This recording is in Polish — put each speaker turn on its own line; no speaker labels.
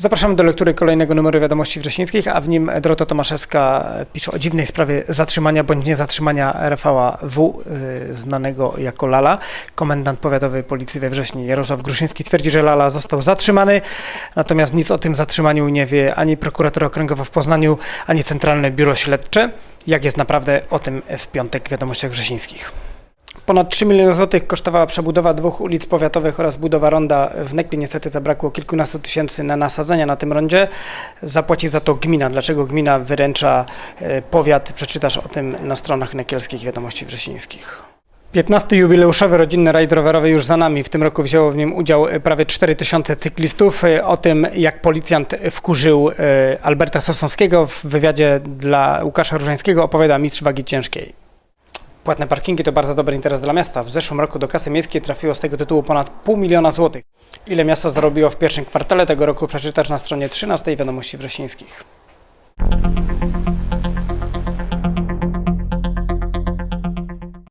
Zapraszamy do lektury kolejnego numeru Wiadomości Wrześnickich, a w nim Dorota Tomaszewska pisze o dziwnej sprawie zatrzymania bądź niezatrzymania Rafała W., y, znanego jako Lala. Komendant powiatowy policji we Wrześni Jarosław Gruszyński twierdzi, że Lala został zatrzymany, natomiast nic o tym zatrzymaniu nie wie ani prokuratura okręgowa w Poznaniu, ani Centralne Biuro Śledcze. Jak jest naprawdę o tym w piątek w Wiadomościach Wrześnickich. Ponad 3 miliony złotych kosztowała przebudowa dwóch ulic powiatowych oraz budowa ronda w Nekli. Niestety zabrakło kilkunastu tysięcy na nasadzenia na tym rondzie. Zapłaci za to gmina. Dlaczego gmina wyręcza e, powiat? Przeczytasz o tym na stronach nekielskich Wiadomości Wrześnińskich. 15. jubileuszowy rodzinny rajd rowerowy już za nami. W tym roku wzięło w nim udział e, prawie 4 tysiące cyklistów. E, O tym, jak policjant wkurzył Alberta Sosnowskiego w wywiadzie dla Łukasza Różańskiego opowiada mistrz wagi ciężkiej. Płatne parkingi to bardzo dobry interes dla miasta. W zeszłym roku do kasy miejskiej trafiło z tego tytułu ponad pół miliona złotych. Ile miasto zarobiło w pierwszym kwartale tego roku przeczytasz na stronie 13 Wiadomości Wrześnińskich.